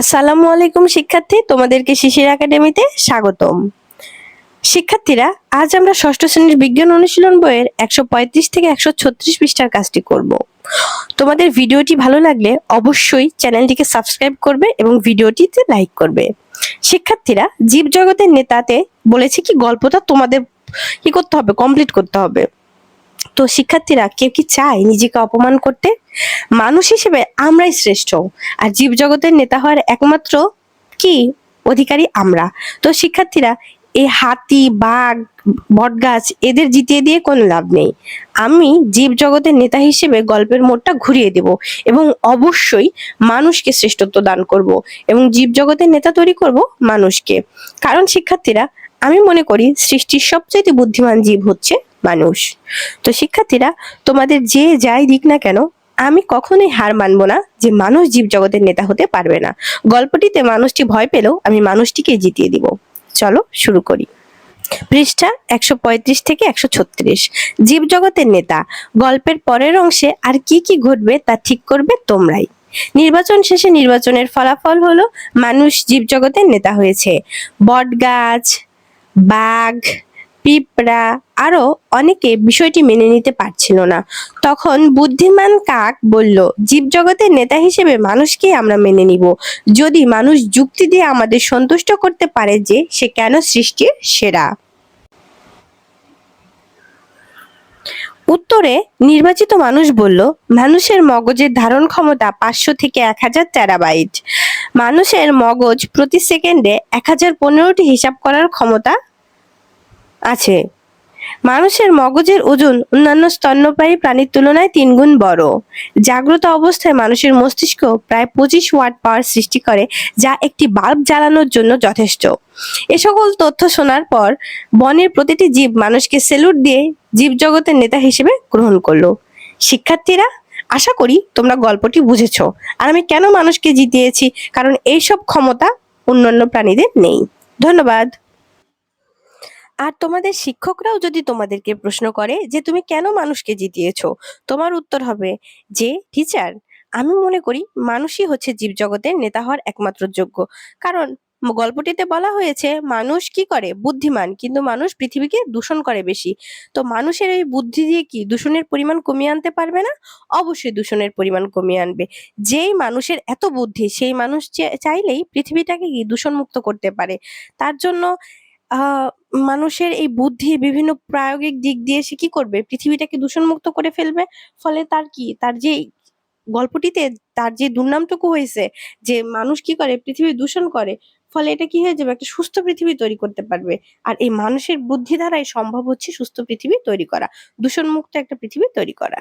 আসসালামু আলাইকুম শিক্ষার্থী, তোমাদেরকে শিশির একাডেমিতে স্বাগতম। শিক্ষার্থীরা, আজ আমরা ষষ্ঠ শ্রেণির বিজ্ঞান অনুশীলন বইয়ের একশো পঁয়ত্রিশ থেকে একশো ছত্রিশ পৃষ্ঠার কাজটি করব। তোমাদের ভিডিওটি ভালো লাগলে অবশ্যই চ্যানেলটিকে সাবস্ক্রাইব করবে এবং ভিডিওটিতে লাইক করবে। শিক্ষার্থীরা, জীবজগতের নেতাতে বলেছে কি, গল্পটা তোমাদের কি করতে হবে কমপ্লিট করতে হবে। তো শিক্ষার্থীরা কেউ কি চায় নিজেকে অপমান করতে? মানুষ হিসেবে আমরাই শ্রেষ্ঠ। আর জীবজগতের নেতা হওয়ার একমাত্র কি? অধিকারী আমরা। তো শিক্ষার্থীরা এই হাতি, বাঘ, বটগাছ, এদের জিতিয়ে দিয়ে কোনো লাভ নেই। আমি জীবজগতের নেতা হিসেবে গল্পের মোড়টা ঘুরিয়ে দেব এবং অবশ্যই মানুষকে শ্রেষ্ঠত্ব দান করব এবং জীবজগতের নেতা তৈরি করব মানুষকে। কারণ শিক্ষার্থীরা, আমি মনে করি সৃষ্টির সবচেয়ে বুদ্ধিমান জীব হচ্ছে মানুষ। তো শিক্ষার্থীরা, তোমাদের যে যাই দিক না কেন, আমি কখনোই হার মানব না যে মানুষ জীবজগতের নেতা হতে পারবে না। গল্পটিতে মানুষটি ভয় পেলেও আমি মানুষটিকে জিতিয়ে দিব। চলো শুরু করি। পৃষ্ঠা একশো পঁয়ত্রিশ থেকে একশো ছত্রিশ। জীবজগতের নেতা, গল্পের পরের অংশে আর কি কি ঘটবে তা ঠিক করবে তোমরাই। নির্বাচন শেষে নির্বাচনের ফলাফল হলো, মানুষ জীবজগতের নেতা হয়েছে। বটগাছ, বাঘ পিঁপড়া আরও অনেকে বিষয়টি মেনে নিতে পারছিল না। তখন বুদ্ধিমান কাক বলল, জীবজগতের নেতা হিসেবে মানুষকে আমরা মেনে নিব। যদি মানুষ যুক্তি দিয়ে আমাদের সন্তুষ্ট করতে পারে যে সে কেন সৃষ্টির সেরা। উত্তরে নির্বাচিত মানুষ বলল, মানুষের মগজের ধারণ ক্ষমতা পাঁচশো থেকে এক হাজার টেরাবাইট মানুষের মগজ প্রতি সেকেন্ডে এক হাজার পনেরোটি হিসাব করার ক্ষমতা আছে। মানুষের মগজের ওজন অন্যান্য স্তন্যপায়ী প্রাণীর তুলনায় তিনগুণ বড়। জাগ্রত অবস্থায় মানুষের মস্তিষ্ক প্রায় পঁচিশ ওয়াট পাওয়ার সৃষ্টি করে, যা একটি বাল্ব জ্বালানোর জন্য যথেষ্ট। এ সকল তথ্য শোনার পর বনের প্রতিটি জীব মানুষকে সেলুট দিয়ে জীবজগতের নেতা হিসেবে গ্রহণ করল। শিক্ষার্থীরা, আশা করি তোমরা গল্পটি বুঝেছ। আর আমি কেন মানুষকে জিতিয়েছি? কারণ এইসব ক্ষমতা অন্যান্য প্রাণীদের নেই। ধন্যবাদ। আর তোমাদের শিক্ষকরাও যদি তোমাদেরকে প্রশ্ন করে যে তুমি কেন মানুষকে জিতিয়েছো, তোমার উত্তর হবে যে, টিচার, আমি মনে করি মানুষই হচ্ছে জীবজগতের নেতা হওয়ার একমাত্র যোগ্য। কারণ গল্পটিতে বলা হয়েছে, মানুষ কি করে? বুদ্ধিমান। কিন্তু মানুষ পৃথিবীকে দূষণ করে বেশি। তো মানুষের এই বুদ্ধি দিয়ে কি দূষণের পরিমাণ কমিয়ে আনতে পারবে না? অবশ্যই দূষণের পরিমাণ কমিয়ে আনবে। যেই মানুষের এত বুদ্ধি, সেই মানুষ চাইলেই পৃথিবীটাকে কি দূষণমুক্ত করতে পারে। তার জন্য আহ মানুষের এই বুদ্ধি বিভিন্ন প্রায়োগিক দিক দিয়ে সে কি করবে? পৃথিবীটাকে দূষণমুক্ত করে ফেলবে? ফলে তার কি? তার যে গল্পটিতে তার যে দুর্নামটুকু হয়েছে, যে মানুষ কি করে? পৃথিবী দূষণ করে। ফলে এটা কি হয়ে যাবে? একটা সুস্থ পৃথিবী তৈরি করতে পারবে। আর এই মানুষের বুদ্ধি দ্বারাই সম্ভব হচ্ছে সুস্থ পৃথিবী তৈরি করা, দূষণমুক্ত একটা পৃথিবী তৈরি করা।